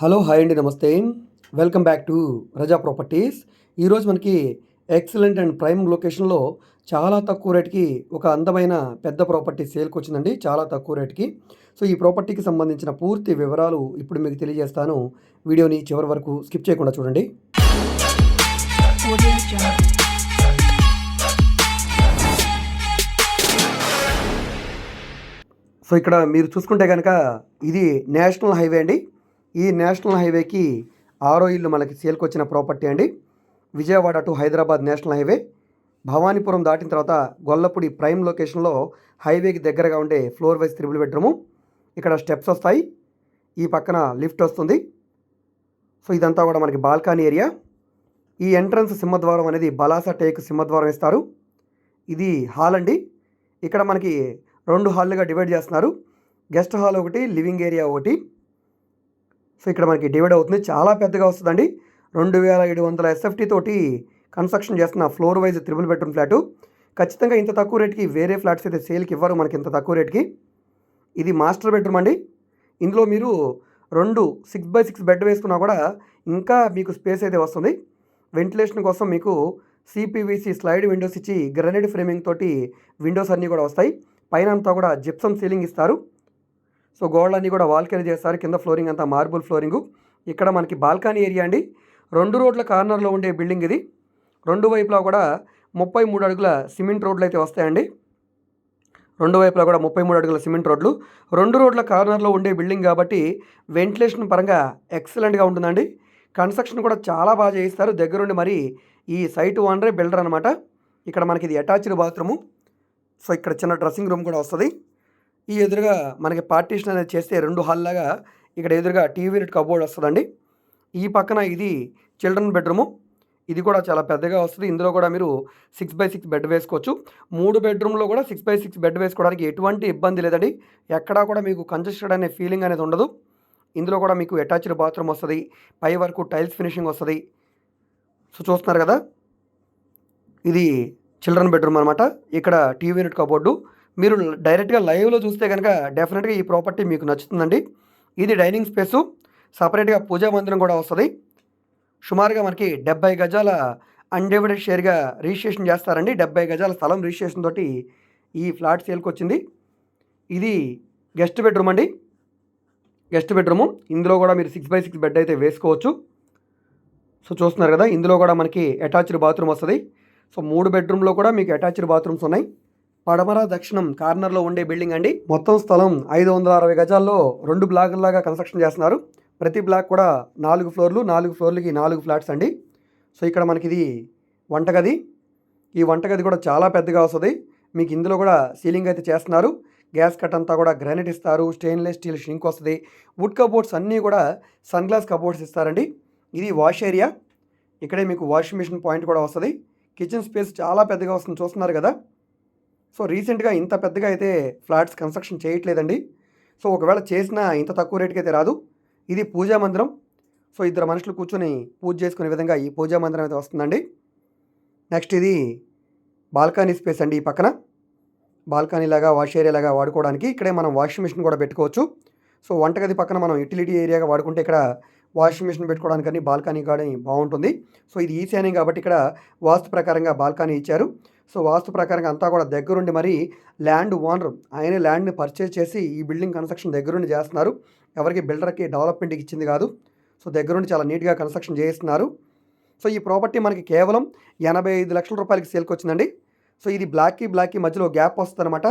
Hello hi అండి నమస్తే. Welcome back to Raza properties. ఈరోజు మనకి ఎక్సలెంట్ అండ్ ప్రైమ్ లొకేషన్లో చాలా తక్కువ రేట్కి ఒక అందమైన పెద్ద ప్రాపర్టీ సేల్కి వచ్చిందండి చాలా తక్కువ రేట్కి. సో ఈ ప్రాపర్టీకి సంబంధించిన పూర్తి వివరాలు ఇప్పుడు మీకు తెలియజేస్తాను. వీడియోని చివరి వరకు స్కిప్ చేయకుండా చూడండి. సో ఇక్కడ మీరు చూసుకుంటే కనుక ఇది నేషనల్ హైవే అండి. ఈ నేషనల్ హైవేకి ఆరో ఇల్లు మనకి సేల్కొచ్చిన ప్రాపర్టీ అండి. Vijayawada to Hyderabad national highway. Bhavanipuram దాటిన తర్వాత గొల్లపూడి ప్రైమ్ లొకేషన్లో హైవేకి దగ్గరగా ఉండే ఫ్లోర్ వైజ్ త్రిబుల్ బెడ్రూము. ఇక్కడ స్టెప్స్ వస్తాయి. ఈ పక్కన లిఫ్ట్ వస్తుంది. సో ఇదంతా కూడా మనకి బాల్కనీ ఏరియా. ఈ ఎంట్రన్స్ సింహద్వారం అనేది బలాస టేక్ సింహద్వారం ఇస్తారు. ఇది హాల్ అండి. ఇక్కడ మనకి రెండు హాల్లుగా డివైడ్ చేస్తున్నారు. గెస్ట్ హాల్ ఒకటి లివింగ్ ఏరియా ఒకటి. సో ఇక్కడ మనకి డివైడ్ అవుతుంది. చాలా పెద్దగా వస్తుందండి. రెండు వేల ఏడు వందల ఎస్ఎఫ్టీ తోటి కన్స్ట్రక్షన్ చేస్తున్న floor wise triple bedroom flat. ఖచ్చితంగా ఇంత తక్కువ రేట్కి వేరే ఫ్లాట్స్ అయితే సేల్కి ఇవ్వరు మనకి ఇంత తక్కువ రేట్కి. ఇది మాస్టర్ బెడ్రూమ్ అండి. ఇందులో మీరు రెండు సిక్స్ బై సిక్స్ బెడ్ వేసుకున్నా కూడా ఇంకా మీకు స్పేస్ అయితే వస్తుంది. వెంటిలేషన్ కోసం మీకు సిపివిసి స్లైడ్ విండోస్ ఇచ్చి గ్రనైడ్ ఫ్రేమింగ్ తోటి విండోస్ అన్నీ కూడా వస్తాయి. పైన అంతా కూడా జిప్సమ్ సీలింగ్ ఇస్తారు. సో గోడలన్నీ కూడా వాల్కనీ చేస్తారు. కింద ఫ్లోరింగ్ అంతా మార్బుల్ ఫ్లోరింగు. ఇక్కడ మనకి బాల్కనీ ఏరియా అండి. రెండు రోడ్ల కార్నర్లో ఉండే బిల్డింగ్ ఇది. రెండు వైపులా కూడా ముప్పై మూడు అడుగుల సిమెంట్ రోడ్లు అయితే వస్తాయండి. రెండు వైపులా కూడా ముప్పై మూడు అడుగుల సిమెంట్ రోడ్లు. రెండు రోడ్ల కార్నర్లో ఉండే బిల్డింగ్ కాబట్టి వెంటిలేషన్ పరంగా ఎక్సలెంట్గా ఉంటుందండి. కన్స్ట్రక్షన్ కూడా చాలా బాగా చేయిస్తారు. దగ్గరుండి మరి ఈ సైట్ ఓనరే బిల్డర్ అనమాట ఇక్కడ మనకి ఇది అటాచ్డ్ బాత్రూము. సో ఇక్కడ చిన్న డ్రెస్సింగ్ రూమ్ కూడా వస్తుంది. ఈ ఎదురుగా మనకి పార్టీషన్ అనేది చేస్తే రెండు హాల్లాగా ఇక్కడ ఎదురుగా టీవీ రెడ్ కబోర్డ్ వస్తుందండి. ఈ పక్కన ఇది చిల్డ్రన్ బెడ్రూము. ఇది కూడా చాలా పెద్దగా వస్తుంది. ఇందులో కూడా మీరు సిక్స్ బై సిక్స్ బెడ్ వేసుకోవచ్చు. మూడు బెడ్రూమ్లో కూడా సిక్స్ బై సిక్స్ బెడ్ వేసుకోవడానికి ఎటువంటి ఇబ్బంది లేదండి. ఎక్కడా కూడా మీకు కంజెస్టెడ్ అనే ఫీలింగ్ అనేది ఉండదు. ఇందులో కూడా మీకు అటాచ్డ్ బాత్రూమ్ వస్తుంది. పై వరకు టైల్స్ ఫినిషింగ్ వస్తుంది. సో చూస్తున్నారు కదా? ఇది చిల్డ్రన్ బెడ్రూమ్ అనమాట ఇక్కడ టీవీ యూనిట్ కబోర్డు. మీరు డైరెక్ట్గా లైవ్లో చూస్తే కనుక డెఫినెట్గా ఈ ప్రాపర్టీ మీకు నచ్చుతుందండి. ఇది డైనింగ్ స్పేసు. సపరేట్గా పూజా మందిరం కూడా వస్తుంది. సుమారుగా మనకి డెబ్బై గజాల అన్డివైడెడ్ షేర్గా రిజిస్ట్రేషన్ చేస్తారండి. డెబ్బై గజాల స్థలం రిజిస్ట్రేషన్ తోటి ఈ ఫ్లాట్ సేల్కి వచ్చింది ఇది గెస్ట్ బెడ్రూమ్ అండి. Guest bedroom. ఇందులో కూడా మీరు సిక్స్ బై సిక్స్ బెడ్ అయితే వేసుకోవచ్చు. సో చూస్తున్నారు కదా ఇందులో కూడా మనకి అటాచ్డ్ బాత్రూమ్ వస్తుంది. సో మూడు బెడ్రూమ్లో కూడా మీకు అటాచ్డ్ బాత్రూమ్స్ ఉన్నాయి. పడమర దక్షిణం కార్నర్లో ఉండే బిల్డింగ్ అండి. మొత్తం స్థలం ఐదు వందల అరవై గజాల్లో రెండు బ్లాకుల్లాగా కన్స్ట్రక్షన్ చేస్తున్నారు. ప్రతి బ్లాక్ కూడా నాలుగు ఫ్లోర్లు నాలుగు ఫ్లోర్లకి నాలుగు ఫ్లాట్స్ అండి. సో ఇక్కడ మనకి ఇది వంటగది. ఈ వంటగది కూడా చాలా పెద్దగా వస్తుంది. మీకు ఇందులో కూడా సీలింగ్ అయితే చేస్తున్నారు. గ్యాస్ కట్ అంతా కూడా గ్రానైట్ ఇస్తారు. స్టెయిన్లెస్ స్టీల్ షింక్ వస్తుంది. వుడ్ కబోర్డ్స్ అన్నీ కూడా సన్ గ్లాస్ కబోర్డ్స్ ఇస్తారండి. ఇది వాష్ ఏరియా. ఇక్కడే మీకు వాషింగ్ మిషన్ పాయింట్ కూడా వస్తుంది. కిచెన్ స్పేస్ చాలా పెద్దగా వస్తుంది. చూస్తున్నారు కదా. సో రీసెంట్గా ఇంత పెద్దగా అయితే ఫ్లాట్స్ కన్స్ట్రక్షన్ చేయట్లేదండి. సో ఒకవేళ చేసినా ఇంత తక్కువ రేటుకి అయితే రాదు. ఇది పూజా మందిరం. సో ఇద్దరు మనుషులు కూర్చొని పూజ చేసుకునే విధంగా ఈ పూజా మందిరం అయితే వస్తుందండి. నెక్స్ట్ ఇది బాల్కనీ స్పేస్ అండి ఈ పక్కన. బాల్కనీ లాగా వాష్ ఏరియా లాగా వాడుకోవడానికి ఇక్కడే మనం వాషింగ్ మిషన్ కూడా పెట్టుకోవచ్చు. సో వంటగది పక్కన మనం యూటిలిటీ ఏరియాగా వాడుకుంటే ఇక్కడ వాషింగ్ మిషన్ పెట్టుకోవడానికి కానీ బాల్కనీ కానీ బాగుంటుంది. సో ఇది ఈశాన్యం కాబట్టి ఇక్కడ వాస్తు ప్రకారంగా బాల్కనీ ఇచ్చారు. సో వాస్తు ప్రకారంగా అంతా కూడా దగ్గరుండి మరి ల్యాండ్ ఓనర్ ఆయనే ల్యాండ్ని పర్చేజ్ చేసి ఈ బిల్డింగ్ కన్స్ట్రక్షన్ దగ్గరుండి చేస్తున్నారు. ఎవరికి బిల్డర్కి డెవలప్మెంట్కి ఇచ్చింది కాదు. సో దగ్గరుండి చాలా నీట్గా కన్స్ట్రక్షన్ చేస్తున్నారు సో ఈ ప్రాపర్టీ మనకి కేవలం ఎనభై ఐదు లక్షల రూపాయలకి సేల్కి వచ్చిందండి. సో ఇది బ్లాక్కి బ్లాక్కి మధ్యలో గ్యాప్ వస్తుంది అనమాట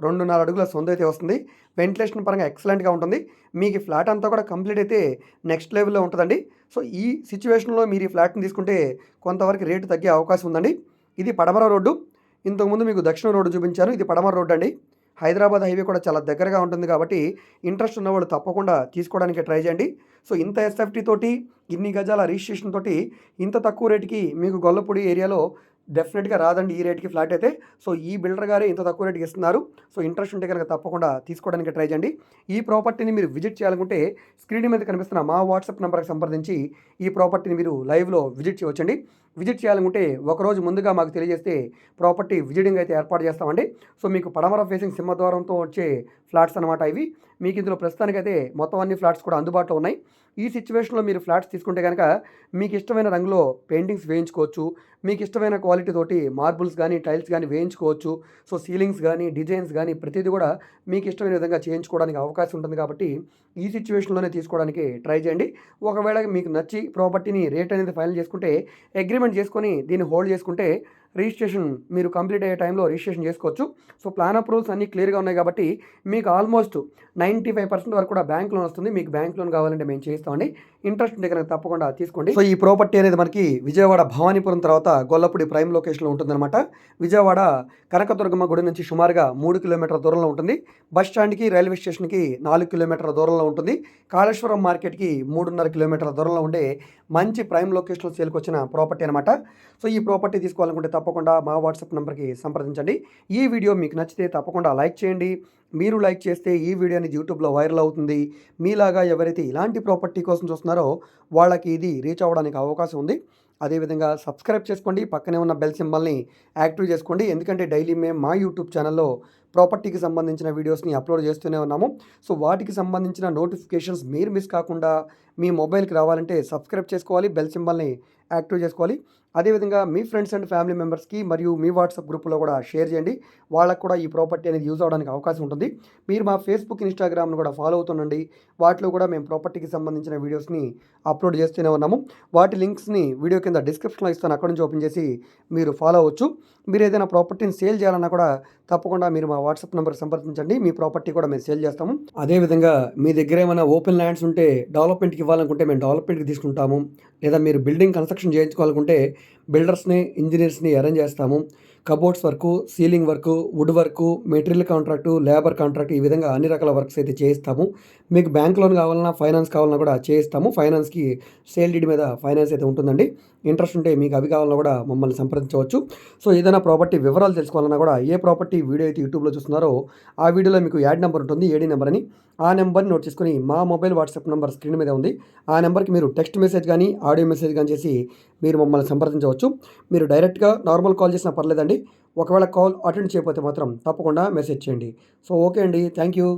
రెండున్నర అడుగుల సొంత అయితే వస్తుంది. వెంటిలేషన్ పరంగా ఎక్సలెంట్గా ఉంటుంది. మీకు ఈ ఫ్లాట్ అంతా కూడా కంప్లీట్ అయితే నెక్స్ట్ లెవెల్లో ఉంటుందండి. సో ఈ సిచ్యువేషన్లో మీరు ఈ ఫ్లాట్ని తీసుకుంటే కొంతవరకు రేటు తగ్గే అవకాశం ఉందండి. ఇది పడమర రోడ్డు. ఇంతకుముందు మీకు దక్షిణ రోడ్డు చూపించాను. ఇది పడమర రోడ్డు అండి. హైదరాబాద్ హైవే కూడా చాలా దగ్గరగా ఉంటుంది కాబట్టి ఇంట్రెస్ట్ ఉన్నవాళ్ళు తప్పకుండా తీసుకోవడానికి ట్రై చేయండి. సో ఇంత ఎస్ఎఫ్టీ తోటి ఇన్ని గజాల రిజిస్ట్రేషన్ తోటి ఇంత తక్కువ రేటుకి మీకు గొల్లపూడి ఏరియాలో డెఫినెట్గా రాదండి ఈ రేట్కి ఫ్లాట్ అయితే. సో ఈ బిల్డర్ గారే ఇంత తక్కువ రేటుకి ఇస్తున్నారు. సో ఇంట్రెస్ట్ ఉంటే కనుక తప్పకుండా తీసుకోవడానికి ట్రై చేయండి. ఈ ప్రాపర్టీని మీరు విజిట్ చేయాలనుకుంటే స్క్రీన్ మీద కనిపిస్తున్న మా వాట్సాప్ నెంబర్కి సంప్రదించి ఈ ప్రాపర్టీని మీరు లైవ్లో విజిట్ చేయవచ్చండి. విజిట్ చేయాలనుకుంటే ఒకరోజు ముందుగా మాకు తెలియజేస్తే ప్రాపర్టీ విజిటింగ్ అయితే ఏర్పాటు చేస్తామండి. సో మీకు పడమర ఫేసింగ్ సింహద్వారంతో వచ్చే ఫ్లాట్స్ అనమాట ఇవి. మీకు ఇందులో ప్రస్తుతానికైతే మొత్తం అన్ని ఫ్లాట్స్ కూడా అందుబాటులో ఉన్నాయి. ఈ సిచ్యువేషన్లో మీరు ఫ్లాట్స్ తీసుకుంటే కనుక మీకు ఇష్టమైన రంగులో పెయింటింగ్స్ వేయించుకోవచ్చు. మీకు ఇష్టమైన క్వాలిటీ తోటి మార్బుల్స్ కానీ టైల్స్ కానీ వేయించుకోవచ్చు. సో సీలింగ్స్ కానీ డిజైన్స్ కానీ ప్రతిదీ కూడా మీకు ఇష్టమైన విధంగా చేయించుకోవడానికి అవకాశం ఉంటుంది కాబట్టి ఈ సిచ్యువేషన్లోనే తీసుకోవడానికి ట్రై చేయండి. ఒకవేళ మీకు నచ్చి ప్రాపర్టీని రేట్ అనేది ఫైనల్ చేసుకుంటే అగ్రిమెంట్ చేసుకొని దీన్ని హోల్డ్ చేసుకుంటే రిజిస్ట్రేషన్ మీరు కంప్లీట్ అయ్యే టైంలో రిజిస్ట్రేషన్ చేసుకోవచ్చు. సో ప్లాన్ అప్రూవల్స్ అన్నీ క్లియర్గా ఉన్నాయి కాబట్టి మీకు ఆల్మోస్ట్ నైంటీ ఫైవ్ పర్సెంట్ వరకు కూడా బ్యాంక్ లోన్ వస్తుంది. మీకు బ్యాంక్ లోన్ కావాలంటే మేము చేస్తామండి ఇంట్రెస్ట్ ఉంటే కనుక తప్పకుండా తీసుకోండి. సో ఈ ప్రాపర్టీ అనేది మనకి విజయవాడ భవానీపురం తర్వాత గొల్లపూడి ప్రైమ్ లొకేషన్లో ఉంటుందన్నమాట. విజయవాడ కనకదుర్గమ్మ గుడి నుంచి సుమారుగా మూడు కిలోమీటర్ల దూరంలో ఉంటుంది. బస్ స్టాండ్కి రైల్వే స్టేషన్కి నాలుగు కిలోమీటర్ల దూరంలో ఉంటుంది. కాళేశ్వరం మార్కెట్కి మూడున్నర కిలోమీటర్ల దూరంలో ఉండే మంచి ప్రైమ్ లొకేషన్లో సేల్కొచ్చిన ప్రాపర్టీ అనమాట సో ఈ ప్రాపర్టీ తీసుకోవాలనుకుంటే తప్పకుండా మా వాట్సాప్ నెంబర్కి సంప్రదించండి. ఈ వీడియో మీకు నచ్చితే తప్పకుండా లైక్ చేయండి. మీరు లైక్ చేస్తే ఈ వీడియో అనేది యూట్యూబ్లో వైరల్ అవుతుంది. మీలాగా ఎవరైతే ఇలాంటి ప్రాపర్టీ కోసం చూస్తున్నారో వాళ్ళకి ఇది రీచ్ అవ్వడానికి అవకాశం ఉంది. అదేవిధంగా సబ్స్క్రైబ్ చేసుకోండి. పక్కనే ఉన్న బెల్ సింబల్ని యాక్టివ్ చేసుకోండి. ఎందుకంటే డైలీ మేము మా యూట్యూబ్ ఛానల్లో ప్రాపర్టీకి సంబంధించిన వీడియోస్ని అప్లోడ్ చేస్తూనే ఉన్నాము. సో వాటికి సంబంధించిన నోటిఫికేషన్స్ మీరు మిస్ కాకుండా మీ మొబైల్కి రావాలంటే సబ్స్క్రైబ్ చేసుకోవాలి. బెల్ సింబల్ని యాక్టివ్ చేసుకోవాలి. అదేవిధంగా మీ ఫ్రెండ్స్ అండ్ ఫ్యామిలీ మెంబర్స్కి మరియు మీ వాట్సాప్ గ్రూప్లో కూడా షేర్ చేయండి. వాళ్ళకు కూడా ఈ ప్రాపర్టీ అనేది యూజ్ అవడానికి అవకాశం ఉంటుంది. మీరు మా ఫేస్బుక్ ఇన్స్టాగ్రామ్ను కూడా ఫాలో అవుతుండండి. వాటిలో కూడా మేము ప్రాపర్టీకి సంబంధించిన వీడియోస్ని అప్లోడ్ చేస్తూనే ఉన్నాము. వాటి లింక్స్ని వీడియో కింద డిస్క్రిప్షన్లో ఇస్తాను. అక్కడ నుంచి ఓపెన్ చేసి మీరు ఫాలో అవ్వచ్చు. మీరు ఏదైనా ప్రాపర్టీని సేల్ చేయాలన్నా కూడా తప్పకుండా మీరు మా వాట్సాప్ నెంబర్ సంప్రదించండి. మీ ప్రాపర్టీ కూడా మేము సేల్ చేస్తాము. అదేవిధంగా మీ దగ్గర ఏమైనా ఓపెన్ ల్యాండ్స్ ఉంటే డెవలప్మెంట్కి ఇవ్వాలనుకుంటే మేము డెవలప్మెంట్కి తీసుకుంటాము. లేదా మీరు బిల్డింగ్ కన్స్ట్రక్షన్ చేయించుకోవాలనుకుంటే బిల్డర్స్ని ఇంజనీర్స్ని అరేంజ్ చేస్తాము. Cupboards work ceiling work wood work material contract labour contract ఈ విధంగా అన్ని రకాల వర్క్స్ అయితే చేయిస్తాము. మీకు బ్యాంక్ లోన్ కావాలన్నా ఫైనాన్స్ కావాలన్నా కూడా చేయిస్తాము. ఫైనాన్స్కి సేల్ డీడ్ మీద ఫైనాన్స్ అయితే ఉంటుందండి. ఇంట్రెస్ట్ ఉంటే మీకు అవి కావాలన్నా కూడా మమ్మల్ని సంప్రదించవచ్చు. సో ఏదైనా ప్రాపర్టీ వివరాలు తెలుసుకోవాలన్నా కూడా ఏ ప్రాపర్టీ వీడియో అయితే యూట్యూబ్లో చూస్తున్నారో ఆ వీడియోలో మీకు యాడ్ నెంబర్ ఉంటుంది ఏడీ నెంబర్ అని. ఆ నెంబర్ని నోట్ చేసుకొని మా మొబైల్ వాట్సాప్ నెంబర్ స్క్రీన్ మీద ఉంది. ఆ నెంబర్కి మీరు టెక్స్ట్ మెసేజ్ కానీ ఆడియో మెసేజ్ కానీ చేసి మీరు మమ్మల్ని సంప్రదించవచ్చు. మీరు డైరెక్ట్గా నార్మల్ కాల్ చేసినా పర్లేదండి. ఒకవేళ కాల్ అటెండ్ చేయకపోతే మాత్రం తప్పకుండా మెసేజ్ చేయండి. సో ఓకే అండి. Thank you.